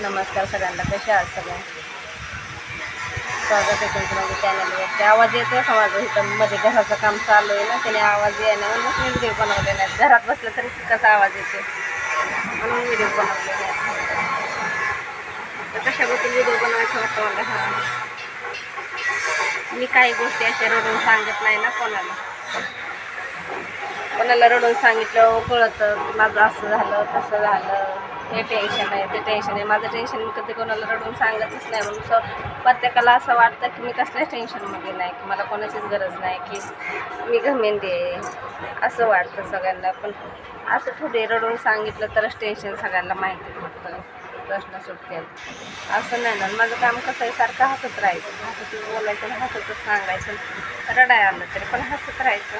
नमस्कार सगळ्यांना कसे आहात सगळ्या स्वागत आहे तुमचं माझ्या चॅनलवर ते आवाज येतो का माझं? इथं मध्ये घराचं काम चालू आहे ना त्याने आवाज यायला म्हणून मी व्हिडिओ बनवले नाही घरात बसलं तरी कसा आवाज येतो म्हणून व्हिडिओ बनवले नाही तर कशा गोष्टी व्हिडिओ बनवायचं होतं मला? हां मी काही गोष्टी अशा रडून सांगत नाही ना कोणाला. कोणाला रडून सांगितलं कळतं माझं असं झालं तसं झालं. हे टेन्शन आहे ते टेन्शन आहे. माझं टेन्शन मी कधी कोणाला रडून सांगतच नाही. म्हणून स प्रत्येकाला असं वाटतं की मी कसल्याच टेन्शनमध्ये नाही की मला कोणाचीच गरज नाही की मी घमेंदी आहे असं वाटतं सगळ्यांना. पण असं थोडे रडून सांगितलं तरच टेन्शन सगळ्यांना माहिती पडतं. प्रश्न सुटतील. असं नाही ना. माझं काम कसं आहे सारखं हसत राहायचं. हसत बोलायचं हसतच सांगायचं. रडाय आलं तरी पण हसत राहायचं.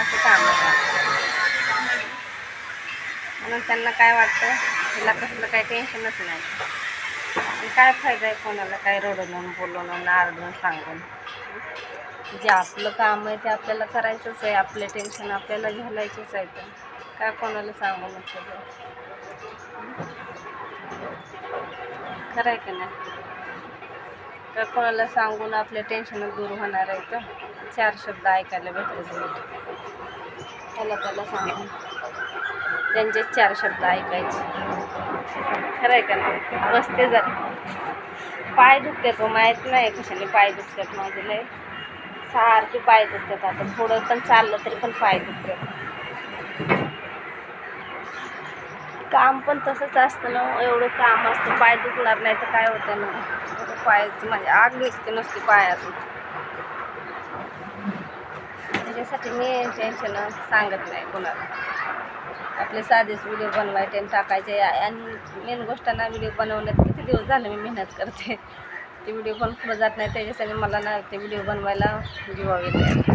असं काम आहे. म्हणून त्यांना काय वाटतं? हिला कसलं काही टेन्शनच नाही. काय फायदा आहे कोणाला काय रडवून बोलवून आरडून सांगून? जे आपलं काम आहे ते आपल्याला करायचंच आहे. आपले टेन्शन आपल्याला घालायचंच आहे तर काय कोणाला सांगू नको खरं आहे का नाही? तर कोणाला सांगून आपले टेन्शन दूर होणार आहे तर चार शब्द ऐकायला भेटले त्याला त्याला सांगून त्यांचे चार शब्द ऐकायचे. खरं आहे का नाही? बसते जर. पाय दुखतात हो, माहीत नाही कशाने पाय दुखतात माझे लय. सारखे पाय दुखतात आता. थोडं पण चाललं तरी पण पाय दुखतात. काम पण तसंच असतं ना हो, एवढं काम असतं. पाय दुखणार नाही तर काय होतं ना? पायाचं म्हणजे आग निघते नसते पायातून. त्याच्यासाठी मी टेन्शन सांगत नाही कोणाला. आपले साधेच व्हिडिओ बनवायचे आणि टाकायचे. आणि मेन गोष्ट ना व्हिडिओ बनवण्यात किती दिवस झाले मी मेहनत करते. ते व्हिडिओ पण पुढं जात नाही त्याच्यासाठी मला ना ते व्हिडिओ बनवायला जीवावे